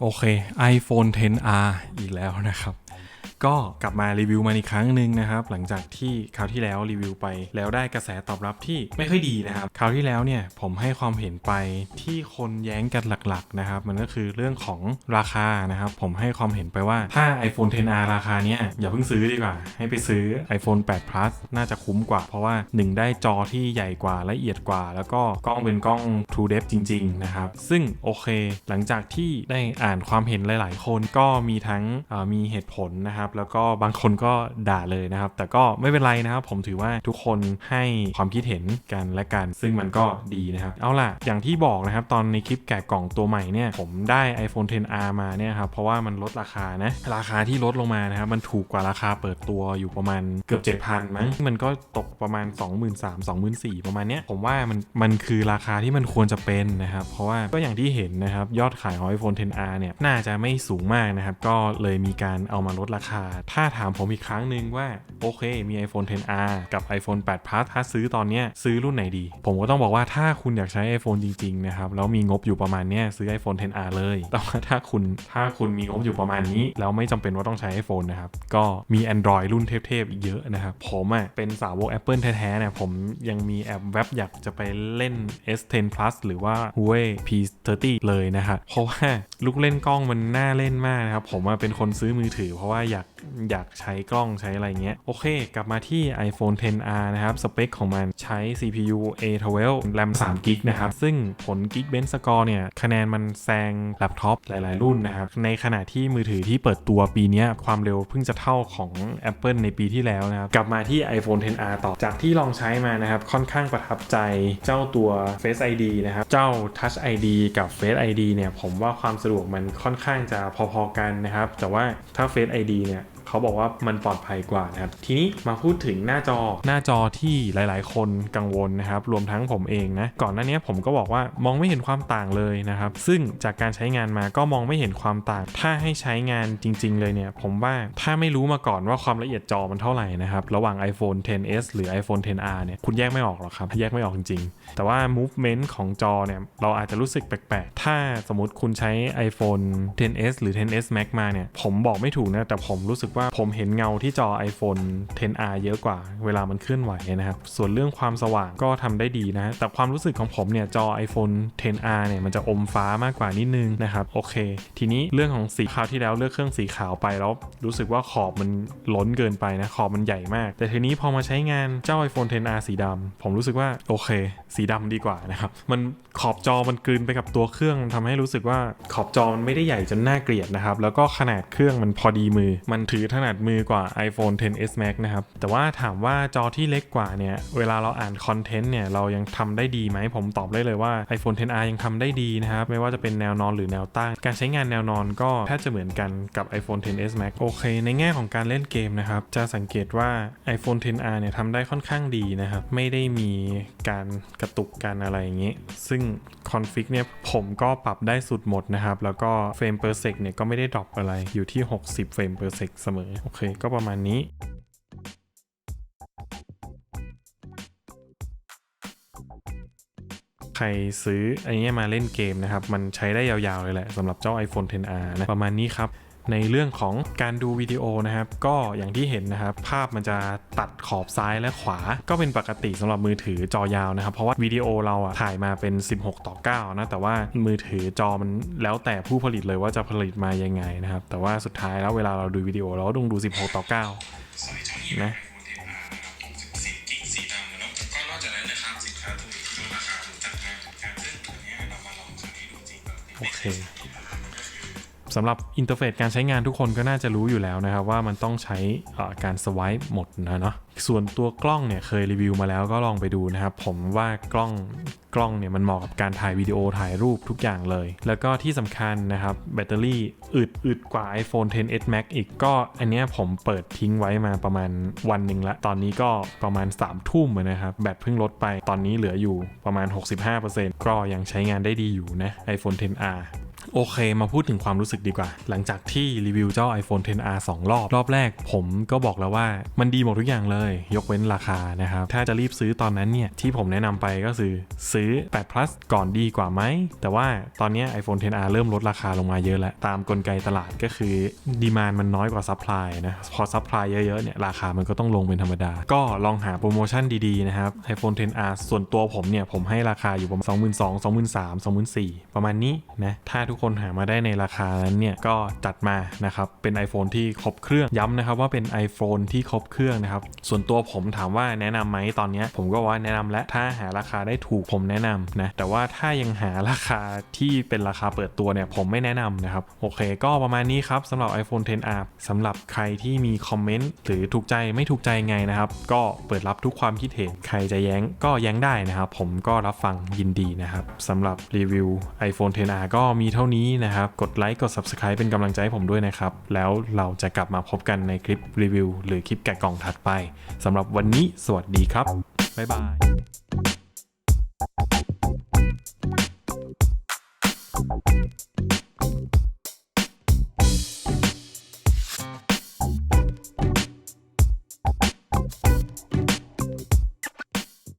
โอเค iPhone 10R อีกแล้วนะครับ ก็กลับมารีวิวมันอีกครั้งหนึ่งนะครับ หลังจากที่คราวที่แล้วรีวิวไป แล้วได้กระแสตอบรับที่ไม่ค่อยดีนะครับคราวที่แล้วเนี่ยผมให้ความเห็นไปที่คนแย้งกันหลักๆนะครับมันก็คือเรื่องของราคานะครับผมให้ความเห็นไปว่าถ้า iPhone 10R ราคาเนี้ยอย่าเพิ่งซื้อดีกว่า ให้ไปซื้อ iPhone 8 Plus น่าจะคุ้มกว่า เพราะว่า 1 ได้จอที่ใหญ่กว่าละเอียดกว่า แล้วก็กล้องเป็นกล้อง True Depth จริง ๆ นะครับ ซึ่งโอเค หลังจากที่ได้อ่านความเห็นหลาย ๆ คนก็มีทั้งมีเหตุผลนะครับแล้วก็บางคนก็ด่าเลยนะครับ แต่ก็ไม่เป็นไรนะครับ ผมถือว่าทุกคนให้ความคิดเห็นกันและกัน ซึ่งมันก็ดีนะครับ เอาล่ะ อย่างที่บอกนะครับ ตอนในคลิปแกะกล่องตัวใหม่เนี่ย ผมได้ iPhone 10R มาเนี่ยครับ เพราะว่ามันลดราคานะ ราคาที่ลดลงมานะครับ มันถูกกว่าราคาเปิดตัวอยู่ประมาณเกือบ 7,000 มั้ง มันก็ตกประมาณ 23,000 24,000ประมาณเนี้ย ผมว่ามันมันคือราคาที่มันควรจะเป็นนะครับ เพราะว่าก็อย่างที่เห็นนะครับ ยอดขายของ iPhone 10R เนี่ย น่าจะไม่สูงมากนะครับ ก็เลยมีการเอามาลดราคาถ้าถามผมอีกครั้งหนึ่งว่า โอเค มี iPhone 10R กับ iPhone 8 Plus ถ้าซื้อตอนเนี้ยซื้อรุ่นไหนดี ผมก็ต้องบอกว่าถ้าคุณอยากใช้ iPhone จริงๆนะครับ แล้วมีงบอยู่ประมาณเนี้ยซื้อ iPhone 10R เลย แต่ว่าถ้าคุณถ้าคุณมีงบอยู่ประมาณนี้ แล้วไม่จำเป็นว่าต้องใช้ iPhone นะครับ ก็มี Android รุ่นเทพๆเยอะนะครับ ผมอะเป็นสาวก Apple แท้ๆเนี่ยผมยังมีแอบแวบอยากจะไปเล่น S10 Plus หรือว่า Huawei P30 เลยนะครับเพราะว่าลูกเล่นกล้องมันน่าเล่นมากนะครับผมเป็นคนซื้อมือถือเพราะว่าอยากอยากใช้กล้องใช้อะไรเงี้ย โอเค กลับมาที่ iPhone 10R นะครับ สเปคของมันใช้ CPU A12 RAM 3 g b นะครับ ซึ่งผล Geekbench Score เนี่ย คะแนนมันแซงแล็ปท็อปหลาย ๆ รุ่นนะครับ ในขณะที่มือถือที่เปิดตัวปีนี้ความเร็วเพิ่งจะเท่าของ Apple ในปีที่แล้วนะครับ กลับมาที่ iPhone 10R ต่อจากที่ลองใช้มานะครับ ค่อนข้างประทับใจเจ้าตัว Face ID นะครับ เจ้า Touch ID กับ Face ID เนี่ยผมว่าความสะดวกมันค่อนข้างจะพอ ๆ กันนะครับแต่ว่าถ้า Face ID เนี่ย เขาบอกว่ามันปลอดภัยกว่านะครับ ทีนี้มาพูดถึงหน้าจอหน้าจอที่หลาย ๆ คนกังวลนะครับ รวมทั้งผมเองนะ ก่อนหน้านี้ผมก็บอกว่ามองไม่เห็นความต่างเลยนะครับ ซึ่งจากการใช้งานมาก็มองไม่เห็นความต่าง ถ้าให้ใช้งานจริง ๆ เลยเนี่ย ผมว่าถ้าไม่รู้มาก่อนว่าความละเอียดจอมันเท่าไหร่นะครับ ระหว่าง iPhone 10s หรือ iPhone 10r เนี่ย คุณแยกไม่ออกหรอกครับ แยกไม่ออกจริง ๆ แต่ว่า movement ของจอเนี่ยเราอาจจะรู้สึกแปลก ๆ ถ้าสมมติคุณใช้ iPhone 10s หรือ 10s Max มาเนี่ย ผมบอกไม่ถูกนะ แต่ผมรู้สึกว่าผมเห็นเงาที่จอ iPhone 10R เยอะกว่าเวลามันเคลื่อนไหวนะครับ ส่วนเรื่องความสว่างก็ทำได้ดีนะ แต่ความรู้สึกของผมเนี่ยจอ iPhone 10R เนี่ยมันจะอมฟ้ามากกว่านิดนึงนะครับ โอเค ทีนี้เรื่องของสีขาวที่แล้วเลือกเครื่องสีขาวไปแล้วรู้สึกว่าขอบมันล้นเกินไปนะขอบมันใหญ่มาก แต่ทีนี้พอมาใช้งานเจ้า iPhone 10R สีดำผมรู้สึกว่าโอเค สีดำดีกว่านะครับ มันขอบจอมันกลืนไปกับตัวเครื่องทำให้รู้สึกว่าขอบจอมันไม่ได้ใหญ่จนน่าเกลียดนะครับ แล้วก็ขนาดเครื่องมันพอดีมือ มันถือถนัดมือกว่า iPhone 10s Max นะครับ แต่ว่าถามว่าจอที่เล็กกว่าเนี่ย เวลาเราอ่านคอนเทนต์เนี่ย เรายังทำได้ดีไหม ผมตอบได้เลยว่า iPhone 10R ยังทำได้ดีนะครับ ไม่ว่าจะเป็นแนวนอนหรือแนวตั้ง การใช้งานแนวนอนก็แทบจะเหมือนกันกับ iPhone 10s Max โอเค ในแง่ของการเล่นเกมนะครับ จะสังเกตว่า iPhone 10R เนี่ยทำได้ค่อนข้างดีนะครับ ไม่ได้มีการกระตุกการอะไรอย่างนี้ ซึ่งคอนฟิกเนี่ยผมก็ปรับได้สุดหมดนะครับ แล้วก็เฟรม per sec เนี่ยก็ไม่ได้ดรอปอะไร อยู่ที่ 60 เฟรม per sec เสมอ โอเค ก็ประมาณนี้ใครซื้ออันนี้มาเล่นเกมนะครับ มันใช้ได้ยาวๆเลยแหละสำหรับเจ้า iPhone 10R นะ ประมาณนี้ครับ ในเรื่องของการดูวิดีโอนะครับ ก็อย่างที่เห็นนะครับ ภาพมันจะตัดขอบซ้ายและขวา ก็เป็นปกติสำหรับมือถือจอยาวนะครับ เพราะว่าวิดีโอเราอะถ่ายมาเป็น 16 ต่อ 9 นะ แต่ว่ามือถือจอมันแล้วแต่ผู้ผลิตเลยว่าจะผลิตมายังไงนะครับ แต่ว่าสุดท้ายแล้วเวลาเราดูวิดีโอเราก็ต้องดู 16 ต่อ 9 นะก็จากนั้นนะครับสินค้าตัวนี้ก็ราคาถูกจัดมาจากการซึ่งตัวเนี้ยเรามาลองใช้ดูจริงก่อนโอเค สำหรับอินเทอร์เฟซการใช้งานทุกคนก็น่าจะรู้อยู่แล้วนะครับ ว่ามันต้องใช้การสวายหมดนะเนาะส่วนตัวกล้องเนี่ยเคยรีวิวมาแล้วก็ลองไปดูนะครับ ผมว่ากล้องกล้องเนี่ยมันเหมาะกับการถ่ายวิดีโอถ่ายรูปทุกอย่างเลย แล้วก็ที่สำคัญนะครับ แบตเตอรี่อึดอึดกว่า iPhone 10s Max อีกก็อันเนี้ยผมเปิดทิ้งไว้มาประมาณวันหนึ่งละ ตอนนี้ก็ประมาณ3ทุ่มนะครับ แบตเพิ่งลดไปตอนนี้เหลืออยู่ประมาณ 65%ก็ยังใช้งานได้ดีอยู่นะ iPhone 10R โอเคมาพูดถึงความรู้สึกดีกว่า หลังจากที่รีวิวเจ้า iPhone 10R 2 รอบ รอบแรกผมก็บอกแล้วว่ามันดีหมดทุกอย่างเลย ยกเว้นราคานะครับ ถ้าจะรีบซื้อตอนนั้นเนี่ย ที่ผมแนะนำไปก็คือซื้อ 8 plus ก่อนดีกว่าไหม แต่ว่าตอนนี้ iPhone 10R เริ่มลดราคาลงมาเยอะแล้ว ตามกลไกตลาดก็คือดีมานมันน้อยกว่าซัพพลายนะ พอซัพพลายเยอะๆเนี่ยราคามันก็ต้องลงเป็นธรรมดา ก็ลองหาโปรโมชั่นดีๆนะครับ iPhone 10R ส่วนตัวผมเนี่ยผมให้ราคาอยู่ประมาณ22,000 23,000 24,000ประมาณนี้นะถ้าทุกคนหามาได้ในราคานั้นเนี่ยก็จัดมานะครับเป็น iPhone ที่ครบเครื่องย้ำนะครับว่าเป็น iPhone ที่ครบเครื่องนะครับส่วนตัวผมถามว่าแนะนำไหมตอนนี้ผมก็ว่าแนะนำและถ้าหาราคาได้ถูกผมแนะนำนะแต่ว่าถ้ายังหาราคาที่เป็นราคาเปิดตัวเนี่ยผมไม่แนะนำนะครับโอเค ก็ประมาณนี้ครับสำหรับ iPhone 10R สำหรับใครที่มีคอมเมนต์หรือถูกใจไม่ถูกใจไงนะครับ ก็เปิดรับทุกความคิดเห็นใครจะแย้งก็แย้งได้นะครับ ผมก็รับฟังยินดีนะครับสำหรับรีวิว iPhone 10R ก็มีเท่านี้นะครับ กดไลค์กด Subscribe เป็นกำลังใจให้ผมด้วยนะครับ แล้วเราจะกลับมาพบกันในคลิปรีวิว หรือคลิปแกะกล่องถัดไปสำหรับวันนี้สวัสดีครับ บ๊ายบาย